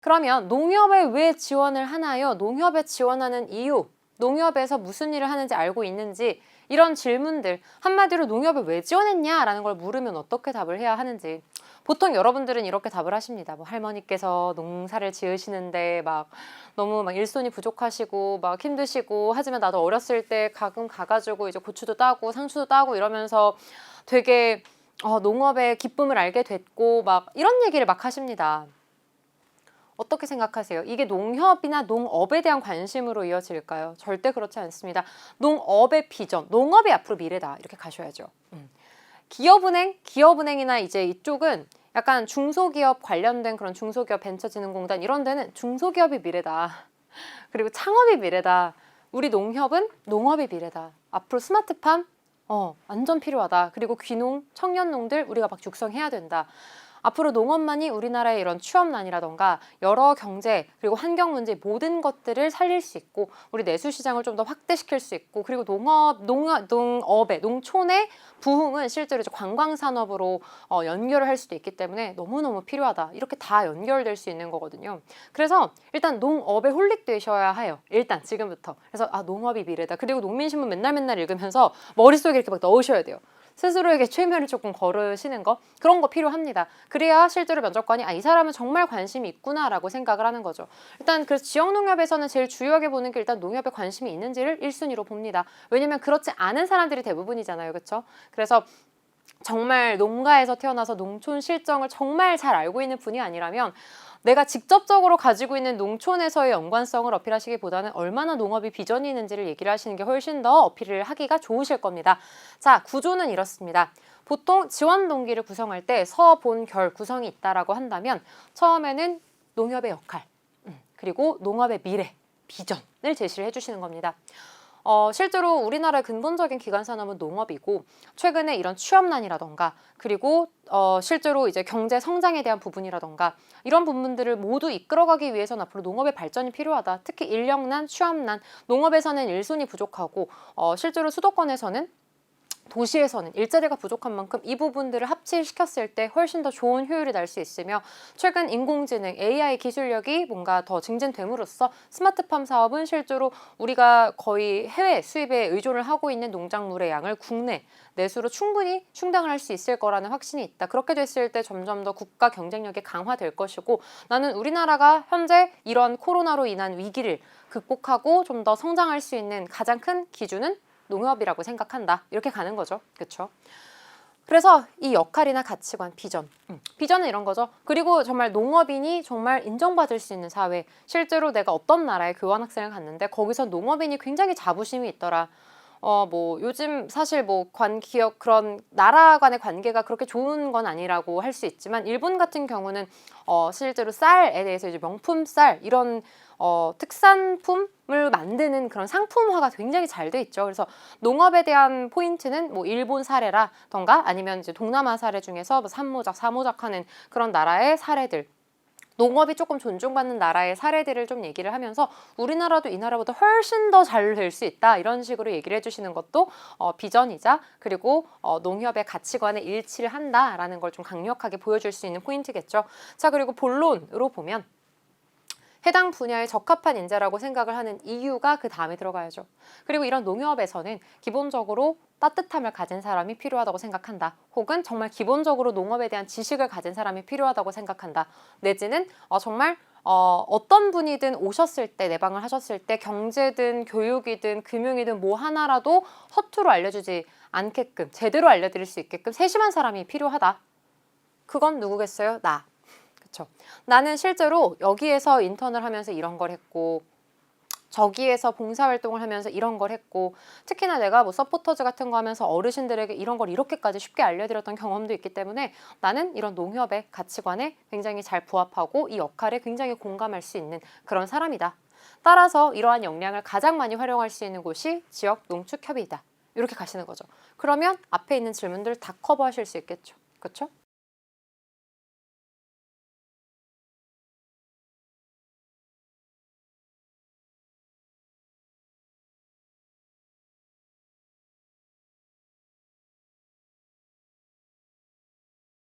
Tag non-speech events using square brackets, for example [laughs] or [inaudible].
그러면 농협에 왜 지원을 하나요? 농협에 지원하는 이유, 농협에서 무슨 일을 하는지 알고 있는지 이런 질문들 한마디로 농협에 왜 지원했냐라는 걸 물으면 어떻게 답을 해야 하는지 보통 여러분들은 이렇게 답을 하십니다. 뭐 할머니께서 농사를 지으시는데 막 너무 막 일손이 부족하시고 막 힘드시고 하지만 나도 어렸을 때 가끔 가가지고 이제 고추도 따고 상추도 따고 이러면서 되게 어, 농업의 기쁨을 알게 됐고 막 이런 얘기를 막 하십니다. 어떻게 생각하세요? 이게 농협이나 농업에 대한 관심으로 이어질까요? 절대 그렇지 않습니다. 농업의 비전, 농업이 앞으로 미래다 이렇게 가셔야죠. 음. 기업은행, 기업은행이나 이제 이쪽은 약간 중소기업 관련된 그런 중소기업 벤처진흥공단 이런 데는 중소기업이 미래다. [laughs] 그리고 창업이 미래다. 우리 농협은 농업이 미래다. 앞으로 스마트팜 어, 완전 필요하다. 그리고 귀농, 청년농들 우리가 막 육성해야 된다. 앞으로 농업만이 우리나라의 이런 취업난이라던가 여러 경제 그리고 환경 문제 모든 것들을 살릴 수 있고 우리 내수 시장을 좀 더 확대시킬 수 있고 그리고 농업 농업 농업의 농촌의 부흥은 실제로 이제 관광 산업으로 어, 연결을 할 수도 있기 때문에 너무 너무 필요하다 이렇게 다 연결될 수 있는 거거든요. 그래서 일단 농업에 홀릭되셔야 해요. 일단 지금부터 그래서 아 농업이 미래다 그리고 농민신문 맨날 맨날 읽으면서 머릿속에 이렇게 막 넣으셔야 돼요. 스스로에게 최면을 조금 걸으시는 거 그런 거 필요합니다. 그래야 실제로 면접관이 아 이 사람은 정말 관심이 있구나라고 생각을 하는 거죠. 일단 그래서 지역 농협에서는 제일 주요하게 보는 게 일단 농협에 관심이 있는지를 1순위로 봅니다. 왜냐면 그렇지 않은 사람들이 대부분이잖아요. 그렇죠? 그래서 정말 농가에서 태어나서 농촌 실정을 정말 잘 알고 있는 분이 아니라면 내가 직접적으로 가지고 있는 농촌에서의 연관성을 어필하시기보다는 얼마나 농업이 비전이 있는지를 얘기를 하시는 게 훨씬 더 어필을 하기가 좋으실 겁니다. 자, 구조는 이렇습니다. 보통 지원 동기를 구성할 때 서, 본, 결 구성이 있다라고 한다면 처음에는 농협의 역할, 음, 그리고 농업의 미래, 비전을 제시를 해주시는 겁니다. 어, 실제로 우리나라의 근본적인 기관 산업은 농업이고 최근에 이런 취업난이라던가 그리고 어, 실제로 이제 경제 성장에 대한 부분이라던가 이런 부분들을 모두 이끌어가기 위해서는 앞으로 농업의 발전이 필요하다. 특히 인력난, 취업난, 농업에서는 일손이 부족하고 어, 실제로 수도권에서는 도시에서는 일자리가 부족한 만큼 이 부분들을 합치시켰을 때 훨씬 더 좋은 효율이 날 수 있으며 최근 인공지능 AI 기술력이 뭔가 더 증진됨으로써 스마트팜 사업은 실제로 우리가 거의 해외 수입에 의존을 하고 있는 농작물의 양을 국내 내수로 충분히 충당을 할 수 있을 거라는 확신이 있다. 그렇게 됐을 때 점점 더 국가 경쟁력이 강화될 것이고 나는 우리나라가 현재 이런 코로나로 인한 위기를 극복하고 좀 더 성장할 수 있는 가장 큰 기준은 농협이라고 생각한다. 이렇게 가는 거죠. 그렇죠? 그래서 이 역할이나 가치관, 비전. 음, 비전은 이런 거죠. 그리고 정말 농업인이 정말 인정받을 수 있는 사회. 실제로 내가 어떤 나라에 교환학생을 갔는데 거기서 농업인이 굉장히 자부심이 있더라. 어, 뭐, 요즘 사실 뭐, 관, 기업, 그런 나라 간의 관계가 그렇게 좋은 건 아니라고 할 수 있지만, 일본 같은 경우는, 어, 실제로 쌀에 대해서 이제 명품 쌀, 이런, 어, 특산품을 만드는 그런 상품화가 굉장히 잘 돼 있죠. 그래서 농업에 대한 포인트는 뭐, 일본 사례라던가 아니면 이제 동남아 사례 중에서 뭐 산모작, 사모작 하는 그런 나라의 사례들. 농업이 조금 존중받는 나라의 사례들을 좀 얘기를 하면서 우리나라도 이 나라보다 훨씬 더 잘 될 수 있다 이런 식으로 얘기를 해주시는 것도 어, 비전이자 그리고 어, 농협의 가치관에 일치를 한다라는 걸 좀 강력하게 보여줄 수 있는 포인트겠죠. 자 그리고 본론으로 보면 해당 분야에 적합한 인재라고 생각을 하는 이유가 그 다음에 들어가야죠. 그리고 이런 농협에서는 기본적으로 따뜻함을 가진 사람이 필요하다고 생각한다. 혹은 정말 기본적으로 농업에 대한 지식을 가진 사람이 필요하다고 생각한다. 내지는 어, 정말 어, 어떤 분이든 오셨을 때 내방을 하셨을 때 경제든 교육이든 금융이든 뭐 하나라도 허투루 알려주지 않게끔 제대로 알려드릴 수 있게끔 세심한 사람이 필요하다. 그건 누구겠어요? 나. 그쵸. 나는 실제로 여기에서 인턴을 하면서 이런 걸 했고 저기에서 봉사활동을 하면서 이런 걸 했고 특히나 내가 뭐 서포터즈 같은 거 하면서 어르신들에게 이런 걸 이렇게까지 쉽게 알려드렸던 경험도 있기 때문에 나는 이런 농협의 가치관에 굉장히 잘 부합하고 이 역할에 굉장히 공감할 수 있는 그런 사람이다. 따라서 이러한 역량을 가장 많이 활용할 수 있는 곳이 지역 농축협의이다. 이렇게 가시는 거죠. 그러면 앞에 있는 질문들 다 커버하실 수 있겠죠. 그렇죠?